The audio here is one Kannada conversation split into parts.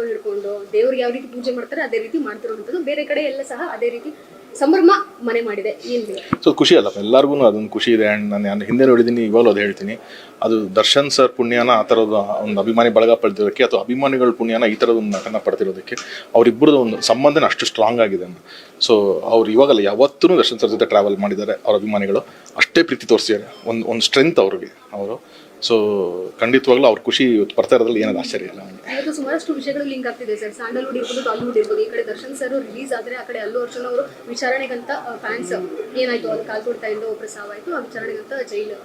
ಫೋಟೋ ಹಿಡ್ಕೊಂಡು ದೇವ್ರಿಗೆ ಯಾವ ರೀತಿ ಪೂಜೆ ಮಾಡ್ತಾರೆ, ಅದೇ ರೀತಿ ಮಾಡ್ತಿರುವಂತದ್ದು ಬೇರೆ ಕಡೆ ಎಲ್ಲ ಸಹ ಅದೇ ರೀತಿ ಸಂಭ್ರಮ ಮನೆ ಮಾಡಿದೆ. ಸೊ ಖುಷಿ ಅಲ್ಲ ಎಲ್ಲರಿಗೂ ಅದೊಂದು ಖುಷಿ ಇದೆ. ಆ್ಯಂಡ್ ನಾನು ನಾನು ಹಿಂದೆ ನೋಡಿದ್ದೀನಿ ಇವಾಗಲೂ ಅದು ಹೇಳ್ತೀನಿ. ಅದು ದರ್ಶನ್ ಸರ್ ಪುಣ್ಯನ ಆ ಥರದ ಒಂದು ಅಭಿಮಾನಿ ಬಳಗ ಪಡೆದಿರೋದಕ್ಕೆ ಅಥವಾ ಅಭಿಮಾನಿಗಳ ಪುಣ್ಯನ ಈ ಥರದ ಒಂದು ನಟನ ಪಡೆದಿರೋದಕ್ಕೆ ಅವರಿಬ್ಬರದ ಒಂದು ಸಂಬಂಧನ ಅಷ್ಟು ಸ್ಟ್ರಾಂಗ್ ಆಗಿದೆ ಸೊ ಅವ್ರು ಇವಾಗಲ್ಲ ಯಾವತ್ತೂ ದರ್ಶನ್ ಸರ್ ಜೊತೆ ಟ್ರಾವೆಲ್ ಮಾಡಿದ್ದಾರೆ. ಅವ್ರ ಅಭಿಮಾನಿಗಳು ಅಷ್ಟೇ ಪ್ರೀತಿ ತೋರಿಸಿದ್ದಾರೆ. ಒಂದು ಒಂದು ಸ್ಟ್ರೆಂತ್ ಅವ್ರಿಗೆ. ಅವರು ಸೊ ಖಂಡಿತವಾಗ್ಲೂ ಅವ್ರ ಖುಷಿ ಇವತ್ತು ಇರೋದ್ರಲ್ಲಿ ಏನಾದ್ರು ಆಶ್ಚರ್ಯ ಇಲ್ಲ ಇವತ್ತು ಸುಮಾರಷ್ಟು ವಿಷಯಗಳು ಲಿಂಕ್ ಆಗ್ತಿದೆ ಸರ್. ಸ್ಯಾಂಡಲ್ವುಡ್ ಇರ್ಬೋದು ಟಾಲಿವುಡ್ ಇರ್ಬೋದು. ಈ ಕಡೆ ದರ್ಶನ್ ಸರ್ ರಿಲೀಸ್ ಆದ್ರೆ ಆ ಕಡೆ ಅಲ್ಲು ಅರ್ಜುನ್ ಅವರು ವಿಚಾರಣೆಗಂತ ಫ್ಯಾನ್ಸ್ ಏನಾಯ್ತು? ಅದು ಕಾಲ್ಕೊಡ್ತಾ ಒಬ್ಬರು ಪ್ರಸಾವ ಆಯ್ತು, ಆ ವಿಚಾರಣೆಗಂತ ಜೈಲು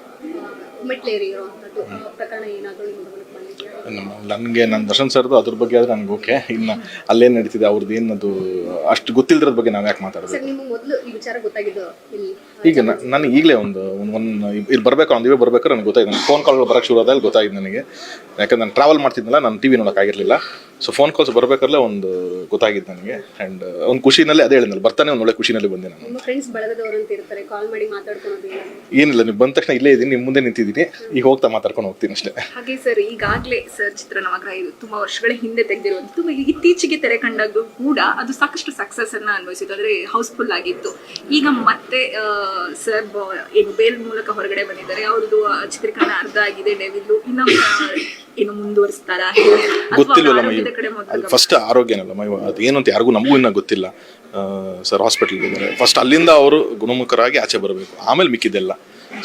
ಮೆಟ್ಲೇರಿ ಇರುವಂತದ್ದು, ಆ, ಪ್ರಕರಣ ಏನಾದ್ರು ಬಂದಿದೆಯಾ ನನಗೆ ನನ್ನ ದರ್ಶನ್ ಸರ್ದು ಅದ್ರ ಬಗ್ಗೆ ಆದರೆ ನನಗೆ ಓಕೆ ಇನ್ನು ಅಲ್ಲೇ ನಡೀತಿದೆ ಅವ್ರದ್ದು ಏನದು ಅಷ್ಟು ಗೊತ್ತಿಲ್ಲದ್ರದ ಬಗ್ಗೆ ನಾವು ಯಾಕೆ ಗೊತ್ತಾಗಿದ್ದು ಈಗ ನನಗೆ ಈಗಲೇ ಒಂದು ಒಂದು ಇಲ್ಲಿ ಬರಬೇಕು ಒಂದು ಇವೇ ಬರಬೇಕು ನನಗೆ ಗೊತ್ತಾಯ್ತು. ಫೋನ್ ಕಾಲ್ಗಳು ಬರೋಕ್ಕೆ ಶುರು ಆದಾಗ ಗೊತ್ತಾಯ್ತು ನನಗೆ. ಯಾಕಂದ್ರೆ ನಾನು ಟ್ರಾವೆಲ್ ಮಾಡ್ತಿದ್ನಲ್ಲ ನಾನು ಟಿ ವಿ ನೋಡೋಕ್ಕಾಗಿರಲಿಲ್ಲ ಸೊ ಫೋನ್ ಕಾಲ್ಸ್ ಬರಬೇಕಲ್ಲ ಒಂದು ಗೊತ್ತಾಗಿತ್ತು ನನಗೆ. ಆ್ಯಂಡ್ ಒಂದು ಖುಷಿನಲ್ಲಿ ಅದೇ ಹೇಳಿದ್ನಲ್ಲ ಬರ್ತಾನೆ ಒಂದು ಒಳ್ಳೆ ಖುಷಿನಲ್ಲಿ ಬಂದೆ ನಾನು. ನಿಮ್ಮ ಫ್ರೆಂಡ್ಸ್ ಬಳಗದವರು ಅಂತ ಇರ್ತಾರೆ ಕಾಲ್ ಮಾಡಿ ಮಾತಾಡ್ಕೊಳೋದು ಏನಿಲ್ಲ ನೀವು ಬಂದ ತಕ್ಷಣ ಇಲ್ಲೇ ಇದ್ದೀನಿ ನಿಮ್ಮ ಮುಂದೆ ನಿಂತಿದ್ದೀನಿ. ಈಗ ಹೋಗ್ತಾ ಮಾತಾಡ್ಕೊಂಡು ಹೋಗ್ತೀನಿ ಅಷ್ಟೇ. ಹಾಗೆ ಸರ್ ಈಗಾಗಲೇ ಸರ್ ಚಿತ್ರ ನವಗ್ರಹ ಇದು ತುಂಬಾ ವರ್ಷಗಳ ಹಿಂದೆ ತೆಗೆದಿರುವಂತ ತುಂಬಾ ಇತ್ತೀಚೆಗೆ ತೆರೆ ಕಂಡಾಗ ಕೂಡ ಅದು ಸಾಕಷ್ಟು ಸಕ್ಸಸ್ ಅನ್ನ ಅನ್ಭವಿಸಿತ್ತು. ಅಂದ್ರೆ ಹೌಸ್ಫುಲ್ ಆಗಿತ್ತು. ಈಗ ಮತ್ತೆ ಸರ್ ಏನು ಬೇಲ್ ಮೂಲಕ ಹೊರಗಡೆ ಬಂದಿದ್ದಾರೆ. ಅವ್ರದ್ದು ಚಿತ್ರೀಕರಣ ಅರ್ಧ ಆಗಿದೆ ಡೆವಿಲು ಇನ್ನ ಆ, ಏನು ಮುಂದುವರಿಸ್ತಾರ ಗೊತ್ತಿಲ್ವಲ್ಲ ಅದು ಫಸ್ಟ್ ಆರೋಗ್ಯನಲ್ಲ ಮೈ ಅದು ಏನು ಅಂತ ಯಾರಿಗೂ ನಮಗೂ ಇನ್ನೂ ಗೊತ್ತಿಲ್ಲ. ಸರ್ ಹಾಸ್ಪಿಟಲ್ಗೆ ಇದ್ದಾರೆ. ಫಸ್ಟ್ ಅಲ್ಲಿಂದ ಅವರು ಗುಣಮುಖರಾಗಿ ಆಚೆ ಬರಬೇಕು. ಆಮೇಲೆ ಮಿಕ್ಕಿದೆಲ್ಲ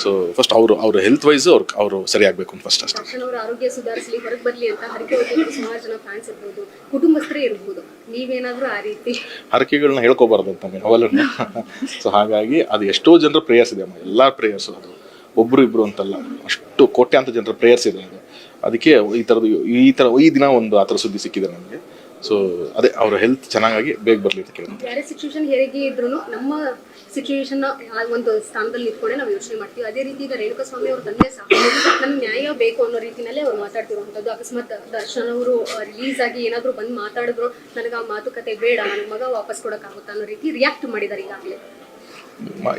ಸೊ ಫಸ್ಟ್ ಅವರು ಅವ್ರ ಹೆಲ್ತ್ ವೈಸ್ ಅವ್ರು ಅವರು ಸರಿ ಆಗಬೇಕು ಅಂತ ಫಸ್ಟ್ ಅಷ್ಟೇ ಆರೋಗ್ಯ ಸುಧಾರಿಸಲಿ ಹೊರಗೆ ಬರ್ಲಿ ಅಂತ ಹರಕೆ ಸುಮಾರು ಜನ ಫ್ಯಾನ್ಸ್ ಇರ್ಬೋದು. ಕುಟುಂಬಸ್ಥರೇ ಇರ್ಬೋದು. ನೀವೇನಾದರೂ ಆ ರೀತಿ? ಹರಕೆಗಳನ್ನ ಹೇಳ್ಕೋಬಾರ್ದು ಅಂತ ನಮಗೆ ಅವೆಲ್ಲ ಸೊ ಹಾಗಾಗಿ ಅದು ಎಷ್ಟೋ ಜನರ ಪ್ರೇಯರ್ಸ್ ಇದೆ ಅಮ್ಮ. ಎಲ್ಲ ಪ್ರೇಯರ್ಸ್ ಅದು. ಒಬ್ರು ಇಬ್ರು ಅಂತಲ್ಲ. ಅಷ್ಟು ಕೋಟ್ಯಾಂತ ಜನರ ಪ್ರೇಯರ್ಸ್ ಇದೆ ಅದು. ಅದಕ್ಕೆ ಈ ಥರದ್ದು ಈ ಥರ ಈ ದಿನ ಒಂದು ಆ ಥರ ಸುದ್ದಿ ಸಿಕ್ಕಿದೆ ನನಗೆ. ಸೊ ಅದೇ ಅವ್ರ ಹೆಲ್ತ್ ಚೆನ್ನಾಗಿ ಬೇಗ ಬರಲಿ ಅಂತ ಕೇಳಿದ್ರು ಬೇರೆ ಸಿಚುವೇಶನ್ ಹೇಗೆ ಇದ್ರು ನಮ್ಮ ಸಿಚುವೇಶನ್ ಒಂದು ಸ್ಥಾನದಲ್ಲಿ ನಿಂತ್ಕೊಂಡೆ ನಾವು ಯೋಚನೆ ಮಾಡ್ತೀವಿ. ಅದೇ ರೀತಿ ಈಗ ರೇಣುಕಾ ಸ್ವಾಮಿ ಅವ್ರ ತಂದೆ ಸಹ ನಮ್ಗೆ ನ್ಯಾಯ ಬೇಕು ಅನ್ನೋ ರೀತಿನಲ್ಲೇ ಅವ್ರು ಮಾತಾಡ್ತಿರುವಂಥದ್ದು. ಅಕಸ್ಮಾತ್ ದರ್ಶನ್ ಅವರು ರಿಲೀಸ್ ಆಗಿ ಏನಾದರೂ ಬಂದು ಮಾತಾಡಿದ್ರು ನನಗೆ ಆ ಮಾತುಕತೆ ಬೇಡ ನನ್ನ ಮಗ ವಾಪಸ್ ಕೊಡೋಕ್ಕಾಗುತ್ತಾ ಅನ್ನೋ ರೀತಿ ರಿಯಾಕ್ಟ್ ಮಾಡಿದ್ದಾರೆ ಈಗಾಗಲೇ.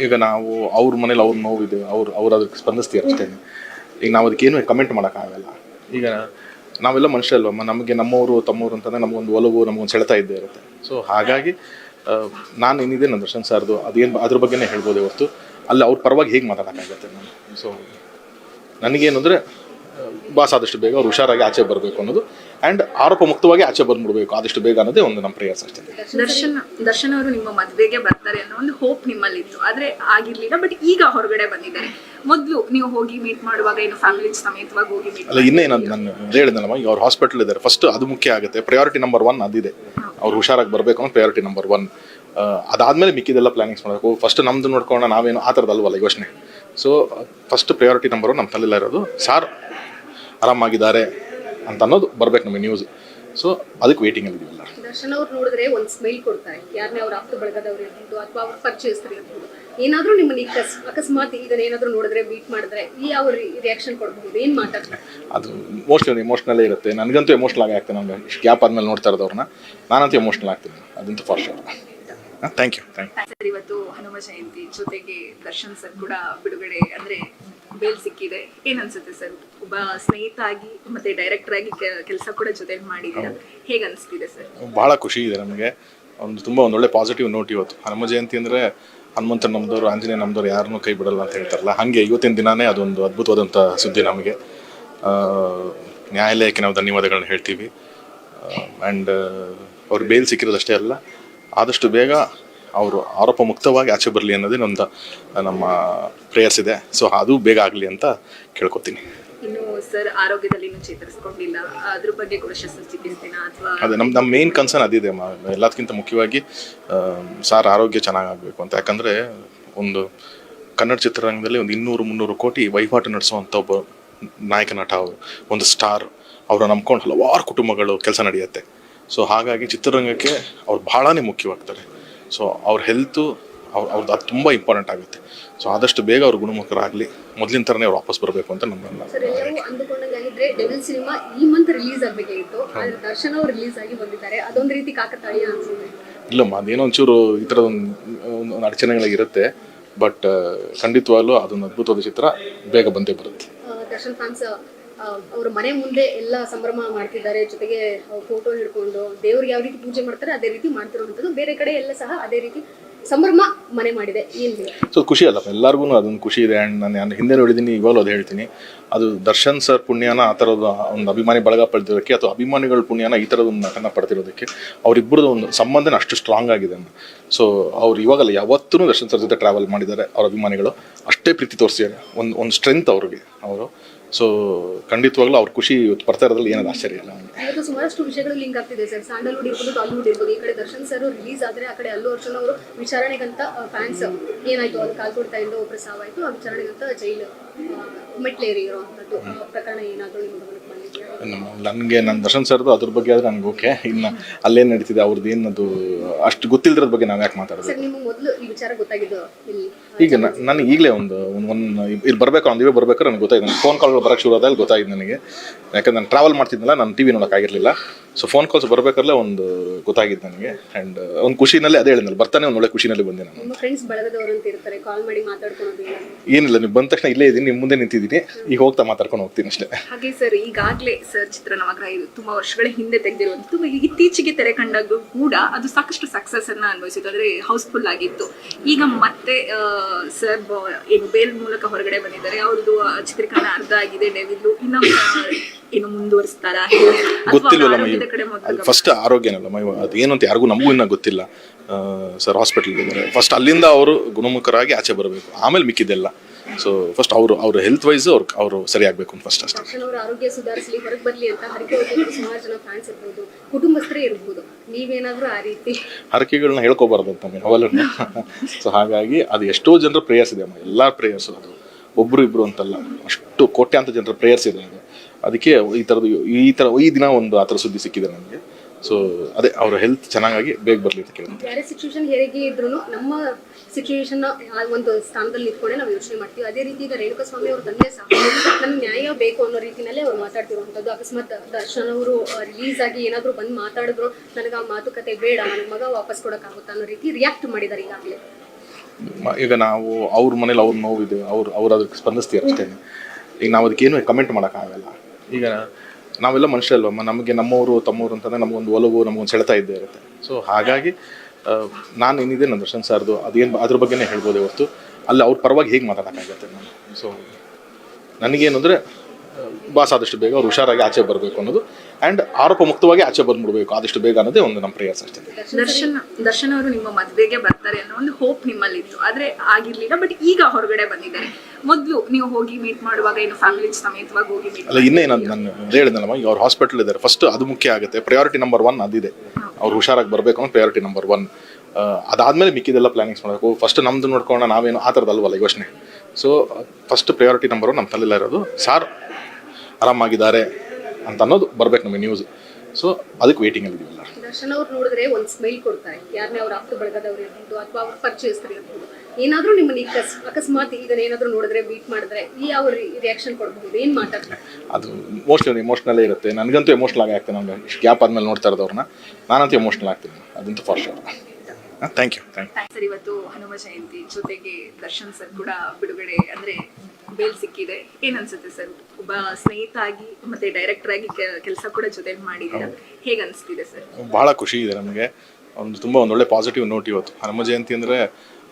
ಈಗ ನಾವು ಅವ್ರ ಮನೇಲಿ ಅವ್ರ ನೋವಿದೆ ಅವ್ರು ಅವ್ರು ಅದಕ್ಕೆ ಸ್ಪಂದಿಸ್ತೀವಿ ಅಷ್ಟೇ ಈಗ ನಾವು ಅದಕ್ಕೇನು ಕಮೆಂಟ್ ಮಾಡೋಕ್ಕಾಗಲ್ಲ. ಈಗ ನಾವೆಲ್ಲ ಮನುಷ್ಯ ಅಲ್ವಮ್ಮ ನಮಗೆ ನಮ್ಮವರು ತಮ್ಮವರು ಅಂತಂದರೆ ನಮಗೊಂದು ಒಲವು ನಮಗೊಂದು ಸೆಳೆತ ಇದ್ದೇ ಇರುತ್ತೆ. ಸೊ ಹಾಗಾಗಿ ನಾನು ಏನಿದೆ ನನ್ನ ದರ್ಶನ್ ಸರ್ದು ಅದೇನು ಅದ್ರ ಬಗ್ಗೆನೇ ಹೇಳ್ಬೋದು ಇವತ್ತು ಅಲ್ಲಿ ಅವ್ರ ಪರವಾಗಿ ಹೇಗೆ ಮಾತಾಡೋಕ್ಕಾಗತ್ತೆ ನಾನು? ಸೊ ನನಗೇನು ಅಂದರೆ ಬಾಸ್ ಆದಷ್ಟು ಬೇಗ, ಅವ್ರು ಹುಷಾರಾಗಿ ಆಚೆ ಬರಬೇಕು ಅನ್ನೋದು ಆ್ಯಂಡ್ ಆರೋಪ ಮುಕ್ತವಾಗಿ ಆಚೆ ಬಂದ್ಬಿಡ್ಬೇಕು. ಆದಷ್ಟು ಬೇಗ ಅನ್ನೋದೇ ಒಂದು ನಮ್ಮ ಪ್ರಯಾಸ ಅಷ್ಟೇ. ದರ್ಶನ್ ದರ್ಶನ್ ಅವರು ನಿಮ್ಮ ಮದುವೆಗೆ ಬರ್ತಾರೆ ಅನ್ನೋ ಒಂದು ಹೋಪ್ ನಿಮ್ಮಲ್ಲಿತ್ತು. ಆದ್ರೆ ಆಗಿರ್ಲಿಲ್ಲ ಬಟ್ ಈಗ ಹೊರಗಡೆ ಬಂದಿದ್ದಾರೆ. ಮೊದಲು ನೀವು ಹೋಗಿ ಮೀಟ್ ಮಾಡುವಾಗ ಏನು ಫ್ಯಾಮಿಲಿ ಸಮೇತವಾಗಿ ಹೋಗಿ ಅಲ್ಲ ಇನ್ನೇ ನಾನು ಹೇಳಿದ್ನಲ್ಲಮ್ಮ ಈಗ ಅವ್ರು ಹಾಸ್ಪಿಟಲ್ ಇದ್ದಾರೆ. ಫಸ್ಟ್ ಅದು ಮುಖ್ಯ ಆಗುತ್ತೆ. ಪ್ರಯಾರಿಟಿ ನಂಬರ್ ಒನ್ ಅದಿದೆ. ಅವ್ರು ಹುಷಾರಾಗಿ ಬರಬೇಕು ಅನ್ನೋ ಪ್ರಯಾರಿಟಿ ನಂಬರ್ ಒನ್ ಅದಾದ್ಮೇಲೆ ಮಿಕ್ಕಿದೆಲ್ಲ ಪ್ಲಾನಿಂಗ್ಸ್ ಮಾಡಬೇಕು ಫಸ್ಟ್ ನಮ್ದು ನೋಡ್ಕೊಂಡು ನಾವೇನು ಆ ಥರದ ಅಲ್ವಲ್ಲ ಯೋಚನೆ. So first priority number one ನಮ್ಮ ತಲೆಲ್ಲ ಇರೋದು ಸಾರ್ ಆರಾಮಾಗಿದ್ದಾರೆ. ಅಂತ ಅನ್ನೋದು ಬರ್ಬೇಕು ನಮಗೆ ನ್ಯೂಸ್ ಸೊ ಅದಕ್ಕೆ ವೇಟಿಂಗಲ್ಲಿ ಇದೀವಲ್ಲ. ದರ್ಶನ್ ಅವ್ರು ನೋಡಿದ್ರೆ ಒಂದು ಸ್ಮೈಲ್ ಕೊಡ್ತಾರೆ. ಯಾರನ್ನೇ ಅವ್ರ ಆಪ್ತ ಬಳಗದವ್ರು ಇರ್ಬೋದು ಅಥವಾ ಅವ್ರ ಪರಿಚಯಸ್ಥರು ಇರ್ಬೋದು. ಏನಾದ್ರೂ ನಿಮ್ಮನ್ನ ಕಸ್- ಅಕಸ್ಮಾತ್ ಈಗ ಏನಾದರೂ ನೋಡಿದ್ರೆ ಬೀಟ್ ಮಾಡಿದ್ರೆ ಈ ಅವ್ರ ರಿಯಾಕ್ಷನ್ ಕೊಡಬಹುದು ಏನು ಮಾತಾಡ್ತಾರೆ? ಅದು ಮೋಸ್ಟ್ಲಿ ಎಮೋಷ್ನಲ್ಲೇ ಇರುತ್ತೆ. ನನಗಂತೂ ಎಮೋಷ್ನಲ್ ಆಗಿ ಆಗ್ತದೆ ನಮ್ಗೆ. ಇಷ್ಟು ಗ್ಯಾಪ್ ಆದ್ಮೇಲೆ ನೋಡ್ತಾ ಇರೋದವ್ರನ್ನ ನಾನಂತೂ ಎಮೋಷ್ನಲ್ ಆಗ್ತೀನಿ. ಅದಂತೂ for sure thank you thank sir ಇವತ್ತು ಹನುಮ ಜಯಂತಿ ಜೊತೆಗೆ ದರ್ಶನ್ ಸರ್ ಕೂಡ ಬಿಡುಗಡೆ ಅಂದ್ರೆ ಬೇಲ್ ಸಿಕ್ಕಿದೆ. ಏನ್ ಅನ್ಸುತ್ತೆ ಸರ್? ಒಬ್ಬ ಸ್ನೇಹಿತ ಆಗಿ ಮತ್ತೆ ಡೈರೆಕ್ಟರ್ ಆಗಿ ಕೆಲಸ ಕೂಡ ಜೊತೆ ಮಾಡಿದ್ದೀರಾ? ಹೇಗ್ ಅನ್ಸ್ತಿದೆ ಸರ್? ಬಹಳ ಖುಷಿ ಇದೆ ನಮಗೆ. ಒಂದು ತುಂಬ ಒಂದು ಒಳ್ಳೆ ಪಾಸಿಟಿವ್ ನೋಟ್ ಇವತ್ತು. ಹನುಮ ಜಯಂತಿ ಅಂದರೆ ಹನುಮಂತ ನಮ್ದವ್ರು ಆಂಜನೇಯ ನಮ್ದವ್ರು ಯಾರನ್ನೂ ಕೈ ಬಿಡಲ್ಲ ಅಂತ ಹೇಳ್ತಾರಲ್ಲ ಹಾಗೆ ಇವತ್ತಿನ ದಿನಾನೇ ಅದೊಂದು ಅದ್ಭುತವಾದಂಥ ಸುದ್ದಿ ನಮಗೆ. ನ್ಯಾಯಾಲಯಕ್ಕೆ ನಾವು ಧನ್ಯವಾದಗಳನ್ನ ಹೇಳ್ತೀವಿ. ಆ್ಯಂಡ್ ಅವ್ರು ಬೇಲ್ ಸಿಕ್ಕಿರೋದಷ್ಟೇ ಅಲ್ಲ ಆದಷ್ಟು ಬೇಗ ಅವರು ಆರೋಪ ಮುಕ್ತವಾಗಿ ಆಚೆ ಬರಲಿ ಅನ್ನೋದೇ ನಮ್ದು ನಮ್ಮ ಪ್ರೇಯರ್ಸ್ ಇದೆ. ಸೊ ಅದು ಬೇಗ ಆಗಲಿ ಅಂತ ಕೇಳ್ಕೊತೀನಿ. ಇನ್ನು ಸರ್ ಆರೋಗ್ಯದಲ್ಲಿ ಇನ್ನೂ ಚೇತರಿಸ್ಕೊಂಡಿಲ್ಲ. ಅದ್ರ ಬಗ್ಗೆ ಕೂಡ ಶಸ್ತ್ರಚಿಕಿತ್ಸೆನ ಅಥವಾ ಅದೇ ನಮ್ಮ ನಮ್ಮ ಮೇನ್ ಕನ್ಸರ್ನ್ ಅದಿದೆ. ಎಲ್ಲದಕ್ಕಿಂತ ಮುಖ್ಯವಾಗಿ ಸರ್ ಸಾರ್ ಆರೋಗ್ಯ ಚೆನ್ನಾಗಾಗಬೇಕು ಅಂತ. ಯಾಕಂದರೆ ಒಂದು ಕನ್ನಡ ಚಿತ್ರರಂಗದಲ್ಲಿ ಒಂದು ಇನ್ನೂರು ಮುನ್ನೂರು ಕೋಟಿ ವಹಿವಾಟು ನಡೆಸುವಂಥ ಒಬ್ಬ ನಾಯಕ ನಟ ಅವರು ಒಂದು ಸ್ಟಾರ್ ಅವರ ನಂಬ್ಕೊಂಡು ಹಲವಾರು ಕುಟುಂಬಗಳು ಕೆಲಸ ನಡೆಯುತ್ತೆ. ಸೊ ಹಾಗಾಗಿ ಚಿತ್ರರಂಗಕ್ಕೆ ಅವ್ರು ಬಹಳನೇ ಮುಖ್ಯವಾಗ್ತಾರೆ. ಸೊ ಅವ್ರ ಹೆಲ್ತು ಅವ್ರ ಅವ್ರದ್ದು ಅದು ತುಂಬ ಇಂಪಾರ್ಟೆಂಟ್ ಆಗುತ್ತೆ. ಸೊ ಆದಷ್ಟು ಬೇಗ ಅವ್ರ ಗುಣಮುಖರಾಗಲಿ. ಮೊದಲಿನ ಥರನೇ ಅವ್ರು ವಾಪಸ್ ಬರಬೇಕು ಅಂತ ನಮ್ಮ ಇಲ್ಲಮ್ಮ ಅದೇನೋ ಒಂಚೂರು ಈ ಥರದ ಒಂದು ಒಂದು ಅಡಚಣೆಗಳಿರುತ್ತೆ ಬಟ್ ಖಂಡಿತವಾಗ್ಲೂ ಅದೊಂದು ಅದ್ಭುತವಾದ ಚಿತ್ರ ಬೇಗ ಬಂದೇ ಬರುತ್ತೆ. ಅವ್ರ ಮನೆ ಮುಂದೆ ಎಲ್ಲ ಸಂಭ್ರಮ ಮಾಡ್ತಿದ್ದಾರೆ, ಜೊತೆಗೆ ಫೋಟೋ ಹಿಡ್ಕೊಂಡು ದೇವ್ರಿಗೆ ಯಾವ ರೀತಿ ಪೂಜೆ ಮಾಡ್ತಾರೆ, ಅದೇ ರೀತಿ ಮಾಡ್ತಿರುವಂಥದ್ದು. ಬೇರೆ ಕಡೆ ಎಲ್ಲ ಸಹ ಅದೇ ರೀತಿ ಸಂಭ್ರಮ ಮನೆ ಮಾಡಿದೆ ಸೊ ಖುಷಿ ಅಲ್ಲಪ್ಪ ಎಲ್ಲರಿಗೂ ಅದೊಂದು ಖುಷಿ ಇದೆ. ಆ್ಯಂಡ್ ನಾನು ಹಿಂದೆ ನೋಡಿದ್ದೀನಿ ಇವಾಗಲೂ ಅದು ಹೇಳ್ತೀನಿ. ಅದು ದರ್ಶನ್ ಸರ್ ಪುಣ್ಯನ ಆ ಥರದ ಒಂದು ಅಭಿಮಾನಿ ಬಳಗ ಪಡೆದಿರೋದಕ್ಕೆ ಅಥವಾ ಅಭಿಮಾನಿಗಳ ಪುಣ್ಯನ ಈ ಥರದ ಒಂದು ನಟನ ಪಡೆದಿರೋದಕ್ಕೆ, ಅವರಿಬ್ಬರದ್ದು ಒಂದು ಸಂಬಂಧನ ಅಷ್ಟು ಸ್ಟ್ರಾಂಗ್ ಆಗಿದೆ ಸೊ ಅವ್ರು ಇವಾಗಲ್ಲ ಯಾವತ್ತೂ ದರ್ಶನ್ ಸರ್ ಜೊತೆ ಟ್ರಾವೆಲ್ ಮಾಡಿದ್ದಾರೆ, ಅವ್ರ ಅಭಿಮಾನಿಗಳು. ಅಷ್ಟೇ ಪ್ರೀತಿ ತೋರಿಸಿದ್ದಾರೆ. ಒಂದು ಒಂದು ಸ್ಟ್ರೆಂತ್ ಅವ್ರಿಗೆ, ಅವರು. ಸೊ ಖಂಡಿತವಾಗ್ಲೂ ಅವ್ರ ಖುಷಿ ಇವತ್ತು ಬರ್ತಾ ಇರೋದ್ರಲ್ಲಿ ಏನಾದ್ರು ಆಶ್ಚರ್ಯ ಇಲ್ಲ ಇವತ್ತು ಸುಮಾರಷ್ಟು ವಿಷಯಗಳು ಲಿಂಕ್ ಆಗ್ತಿದೆ ಸರ್. ಸ್ಯಾಂಡಲ್ವುಡ್ ಇರ್ಬೋದು ಟಾಲಿವುಡ್ ಇರ್ಬೋದು, ಈ ಕಡೆ ದರ್ಶನ್ ಸರ್ ರಿಲೀಸ್ ಆದ್ರೆ ಆ ಕಡೆ ಅಲ್ಲು ಅರ್ಜುನ್ ಅವರು ವಿಚಾರಣೆಗಂತ ಫ್ಯಾನ್ಸ್ ಏನಾಯ್ತು? ಅದು ಕಾಲ್ಕೊಡ್ತಾ ಇಂದ ಒಬ್ಬರು ಸಾವಾಯ್ತು ಆ ವಿಚಾರಣೆಗಂತ ಜೈಲು ಮೆಟ್ಲೇರಿ ಇರುವಂತದ್ದು ಪ್ರಕರಣ ಏನಾದರೂ ಬಂದಿದೆಯಾ ನನಗೆ ನನ್ನ ದರ್ಶನ್ ಸರ್ದು ಅದ್ರ ಬಗ್ಗೆ ಆದರೆ ನನಗೆ ಓಕೆ ಇನ್ನು ಅಲ್ಲೇನು ನಡೀತಿದೆ ಅವ್ರದ್ದು ಏನದು ಅಷ್ಟು ಗೊತ್ತಿಲ್ಲದ್ರದ ಬಗ್ಗೆ ನಾವು ಯಾಕೆ ಇಲ್ಲಿ ಈಗ ನನಗೆ ಈಗಲೇ ಒಂದು ಒಂದು ಇಲ್ಲಿ ಬರಬೇಕು ಒಂದು ಇವೇ ಬರ್ಬೇಕಾದ್ರೆ ನನಗೆ ಗೊತ್ತಾಯ್ತು. ಫೋನ್ ಕಾಲ್ಗಳು ಬರೋಕ್ಕೆ ಶುರು ಆದಾಗ ಗೊತ್ತಾಯ್ತು ನನಗೆ. ಯಾಕಂದ್ರೆ ನಾನು ಟ್ರಾವೆಲ್ ಮಾಡ್ತಿದ್ನಲ್ಲ ನಾನು ಟಿ ವಿ ನೋಡೋಕ್ಕಾಗಿರಲಿಲ್ಲ ಸೊ ಫೋನ್ ಕಾಲ್ಸ್ ಬರಬೇಕಲ್ಲ ಒಂದು ಗೊತ್ತಾಗಿದ್ದು ನನಗೆ. ಆ್ಯಂಡ್ ಒಂದು ಖುಷಿನಲ್ಲಿ ಅದೇ ಹೇಳಿದ್ನಲ್ಲ ಬರ್ತಾನೆ ಒಂದು ಒಳ್ಳೆ ಖುಷಿನಲ್ಲಿ ಬಂದೆ ನಾನು. ನಿಮ್ಮ ಫ್ರೆಂಡ್ಸ್ ಬಳಗದವರು ಅಂತ ಇರ್ತಾರೆ ಕಾಲ್ ಮಾಡಿ ಮಾತಾಡ್ಕೊಳೋದು ಏನಿಲ್ಲ ನೀವು ಬಂದ ತಕ್ಷಣ ಇಲ್ಲೇ ಇದ್ದೀನಿ ನಿಮ್ಮ ಮುಂದೆ ನಿಂತಿದ್ದೀನಿ. ಈಗ ಹೋಗ್ತಾ ಮಾತಾಡ್ಕೊಂಡು ಹೋಗ್ತೀನಿ ಅಷ್ಟೇ. ಹಾಗೆ ಸರ್ ಈಗಾಗಲೇ ಸರ್ ಚಿತ್ರ ನವಗ್ರಹ ಇದು ತುಂಬಾ ವರ್ಷಗಳ ಹಿಂದೆ ತೆಗೆದಿರುವಂತ ತುಂಬಾ ಇತ್ತೀಚೆಗೆ ತೆರೆ ಕಂಡಾಗ ಕೂಡ ಅದು ಸಾಕಷ್ಟು ಸಕ್ಸಸ್ ಅನ್ನ ಅನುಭವಿಸಿತ್ತು ಅಂದ್ರೆ ಹೌಸ್ಫುಲ್ ಆಗಿತ್ತು. ಈಗ ಮತ್ತೆ ಸರ್ ಏನು ಬೇಲ್ ಮೂಲಕ ಹೊರಗಡೆ ಬಂದಿದ್ದಾರೆ. ಅವ್ರದ್ದು ಚಿತ್ರೀಕರಣ ಅರ್ಧ ಆಗಿದೆ ಡೆವಿಲ್ ಇನ್ನ ಆ, ಏನು ಮುಂದುವರಿಸ್ತಾರ ಗೊತ್ತಿಲ್ವಲ್ಲ ಅದು ಫಸ್ಟ್ ಆರೋಗ್ಯನಲ್ಲ ಮೈ ಅದು ಏನು ಅಂತ ಯಾರಿಗೂ ನಮಗೂ ಇನ್ನೂ ಗೊತ್ತಿಲ್ಲ. ಸರ್ ಹಾಸ್ಪಿಟಲ್ ಇದ್ದಾರೆ. ಫಸ್ಟ್ ಅಲ್ಲಿಂದ ಅವರು ಗುಣಮುಖರಾಗಿ ಆಚೆ ಬರಬೇಕು. ಆಮೇಲೆ ಮಿಕ್ಕಿದೆಲ್ಲ ಸೊ ಫಸ್ಟ್ ಅವರು ಅವ್ರ ಹೆಲ್ತ್ ವೈಸ್ ಅವ್ರು ಅವರು ಸರಿ ಆಗಬೇಕು ಅಂತ ಫಸ್ಟ್ ಅಷ್ಟೇ ಆರೋಗ್ಯ ಸುಧಾರಿಸಲಿ ಹೊರಗೆ ಬರಲಿ ಅಂತ ಹರಕೆ ಸುಮಾರು ಜನ ಫ್ಯಾನ್ಸ್ ಇರ್ಬೋದು. ಕುಟುಂಬಸ್ಥರೇ ಇರ್ಬೋದು. ನೀವೇನಾದ್ರೂ ಆ ರೀತಿ? ಹರಕೆಗಳನ್ನ ಹೇಳ್ಕೋಬಾರ್ದು ಅಂತ ನಮಗೆ ಅವೆಲ್ಲ ಸೊ ಹಾಗಾಗಿ ಅದು ಎಷ್ಟೋ ಜನರ ಪ್ರೇಯರ್ಸ್ ಇದೆ ಅಮ್ಮ ಎಲ್ಲ ಪ್ರೇಯರ್ಸ್ ಅದು. ಒಬ್ರು ಇಬ್ರು ಅಂತಲ್ಲ. ಅಷ್ಟು ಕೋಟ್ಯಾಂತ ಜನರ ಪ್ರೇಯರ್ಸ್ ಇದೆ ಅದು. ಅದಕ್ಕೆ ಈ ಥರದ್ದು ಈ ಥರ ಈ ದಿನ ಒಂದು ಆ ಥರ ಸುದ್ದಿ ಸಿಕ್ಕಿದೆ ನನಗೆ. ಸೊ ಅದೇ ಅವರ ಹೆಲ್ತ್ ಚೆನ್ನಾಗಿ ಬೇಗ ಬರಲಿ ಅಂತ ಕೇಳ್ತೀನಿ. ಬೇರೆ ಸಿಚುವೇಶನ್ ಹೇಗೆ ಇದ್ರು ನಮ್ಮ ಸಿಚುವೇಶನ್ ಒಂದು ಸ್ಥಾನದಲ್ಲಿ ನಿಂತ್ಕೊಂಡೆ ನಾವು ಯೋಚನೆ ಮಾಡ್ತೀವಿ. ಅದೇ ರೀತಿ ಈಗ ರೇಣುಕಾ ಸ್ವಾಮಿ ಅವ್ರ ತಂದೆ ಸಹ ನಮ್ಗೆ ನ್ಯಾಯ ಬೇಕು ಅನ್ನೋ ರೀತಿನಲ್ಲೇ ಅವ್ರು ಮಾತಾಡ್ತಿರುವಂಥದ್ದು. ಅಕಸ್ಮಾತ್ ದರ್ಶನ್ ಅವರು ರಿಲೀಸ್ ಆಗಿ ಏನಾದರೂ ಬಂದು ಮಾತಾಡಿದ್ರು ನನಗೆ ಆ ಮಾತುಕತೆ ಬೇಡ ನನ್ನ ಮಗ ವಾಪಸ್ ಕೊಡೋಕ್ಕಾಗುತ್ತಾ? ಅನ್ನೋ ರೀತಿ ರಿಯಾಕ್ಟ್ ಮಾಡಿದ್ದಾರೆ ಈಗಾಗಲೇ. ಈಗ ನಾವು ಅವ್ರ ಮನೇಲಿ ಅವ್ರ ನೋವಿದೆ ಅವ್ರು ಅವ್ರು ಅದಕ್ಕೆ ಸ್ಪಂದಿಸ್ತೀವಿ ಅಷ್ಟೇ? ಈಗ ನಾವು ಅದಕ್ಕೇನು ಕಮೆಂಟ್ ಮಾಡೋಕ್ಕಾಗಲ್ಲ ಈಗ ನಾವೆಲ್ಲ ಮನುಷ್ಯರಲ್ವಮ್ಮ ನಮಗೆ ನಮ್ಮವರು ತಮ್ಮವರು ಅಂತಂದರೆ ನಮಗೊಂದು ಒಲವು, ನಮಗೊಂದು ಸೆಳೆತ ಇದ್ದೇ ಇರುತ್ತೆ. ಸೊ ಹಾಗಾಗಿ ನಾನು ಏನಿದೆ ನನ್ನ ದರ್ಶನ್ ಸರ್ದು ಅದೇನು ಅದ್ರ ಬಗ್ಗೆನೇ ಹೇಳ್ಬೋದು ಇವತ್ತು ಅಲ್ಲಿ ಅವ್ರ ಪರವಾಗಿ ಹೇಗೆ ಮಾತಾಡೋಕ್ಕಾಗತ್ತೆ ನಾನು? ಸೊ ನನಗೇನು ಅಂದರೆ ಬಾಸ್ ಆದಷ್ಟು ಬೇಗ, ಅವ್ರು ಹುಷಾರಾಗಿ ಆಚೆ ಬರಬೇಕು ಅನ್ನೋದು ಆ್ಯಂಡ್ ಆರೋಪ ಮುಕ್ತವಾಗಿ ಆಚೆ ಬಂದ್ಬಿಡ್ಬೇಕು. ಆದಷ್ಟು ಬೇಗ ಅನ್ನೋದೇ ಒಂದು ನಮ್ಮ ಪ್ರಯಾಸ ಅಷ್ಟೇ. ದರ್ಶನ್ ದರ್ಶನ್ ಅವರು ನಿಮ್ಮ ಮದುವೆಗೆ ಬರ್ತಾರೆ ಅನ್ನೋ ಒಂದು ಹೋಪ್ ನಿಮ್ಮಲ್ಲಿತ್ತು. ಆದ್ರೆ ಆಗಿರ್ಲಿಲ್ಲ ಬಟ್ ಈಗ ಹೊರಗಡೆ ಬಂದಿದ್ದಾರೆ. ಮೊದಲು ನೀವು ಹೋಗಿ ಮೀಟ್ ಮಾಡುವಾಗ ಏನು ಫ್ಯಾಮಿಲಿ ಸಮೇತವಾಗಿ ಹೋಗಿ ಅಲ್ಲ ಇನ್ನೇ ನಾನು ನಾನು ಹೇಳಿದ್ನಲ್ಲಮ್ಮ ಈಗ ಅವ್ರು ಹಾಸ್ಪಿಟಲ್ ಇದ್ದಾರೆ. ಫಸ್ಟ್ ಅದು ಮುಖ್ಯ ಆಗುತ್ತೆ. ಪ್ರಯಾರಿಟಿ ನಂಬರ್ ಒನ್ ಅದಿದೆ. ಅವ್ರು ಹುಷಾರಾಗಿ ಬರಬೇಕು ಅನ್ನೋ ಪ್ರಯಾರಿಟಿ ನಂಬರ್ ಒನ್ ಅದಾದಮೇಲೆ ಮಿಕ್ಕಿದೆಲ್ಲ ಪ್ಲಾನಿಂಗ್ಸ್ ಮಾಡಬೇಕು. ಫಸ್ಟ್ ನಮ್ದು ನೋಡ್ಕೊಂಡು ನಾವೇನು ಆ ಥರದಲ್ವಲ್ಲ ಯೋಚನೆ. So first priority number one ನಮ್ಮ ತಲೆಲ್ಲ ಇರೋದು ಸಾರ್ ಆರಾಮಾಗಿದ್ದಾರೆ. ಅಂತ ಅನ್ನೋದು ಬರ್ಬೇಕು ನಮಗೆ ನ್ಯೂಸ್ ಸೊ ಅದಕ್ಕೆ ವೇಟಿಂಗಲ್ಲಿ ಇದೀವಲ್ಲ ದರ್ಶನ್ ಅವ್ರು ನೋಡಿದ್ರೆ ಒಂದು ಸ್ಮೈಲ್ ಕೊಡ್ತಾರೆ. ಯಾರನ್ನೇ ಅವ್ರ ಆಪ್ತ ಬಳಗದವ್ರು ಇರ್ಬೋದು ಅಥವಾ ಅವ್ರ ಪರಿಚಯಸ್ಥರು ಇರ್ಬೋದು. ಏನಾದ್ರೂ ನಿಮ್ಮನ್ನ ಈಗ ಅಕಸ್- ಅಕಸ್ಮಾತ್ ಈಗ ಏನಾದರೂ ನೋಡಿದ್ರೆ ಬೀಟ್ ಮಾಡಿದ್ರೆ ಈ ಅವ್ರ ರಿಯಾಕ್ಷನ್ ಕೊಡಬಹುದು ಏನು ಮಾತಾಡ್ತಾರೆ ಅದು ಮೋಸ್ಟ್ಲಿ ಎಮೋಷ್ನಲ್ಲೇ ಇರುತ್ತೆ. ನನಗಂತೂ ಎಮೋಷ್ನಲ್ ಆಗಿ ಆಗ್ತದೆ ನಮ್ಗೆ. ಇಷ್ಟು ಗ್ಯಾಪ್ ಆದ್ಮೇಲೆ ನೋಡ್ತಾ ಇರೋದವ್ರನ್ನ. ನಾನಂತೂ ಎಮೋಷ್ನಲ್ ಆಗ್ತೀನಿ. ಅದಂತೂ for sure thank you thank you sir. ಇವತ್ತು ಹನುಮ ಜಯಂತಿ ಜೊತೆಗೆ ದರ್ಶನ್ ಸರ್ ಕೂಡ ಬಿಡುಗಡೆ ಅಂದ್ರೆ ಬೇಲ್ ಸಿಕ್ಕಿದೆ. ಏನ್ ಅನ್ಸುತ್ತೆ ಸರ್? ಒಬ್ಬ ಸ್ನೇಹಿತ ಆಗಿ ಮತ್ತೆ ಡೈರೆಕ್ಟರ್ ಆಗಿ ಕೆಲಸ ಕೂಡ ಜೊತೆ ಮಾಡಿದ್ರೆ ಹೇಗೆ ಅನಿಸ್ತಿದೆ ಸರ್? ಬಹಳ ಖುಷಿ ಇದೆ ನಮಗೆ. ಒಂದು ತುಂಬ ಒಂದು ಒಳ್ಳೆ ಪಾಸಿಟಿವ್ ನೋಟ್ ಇವತ್ತು. ಹನುಮ ಜಯಂತಿ ಅಂದರೆ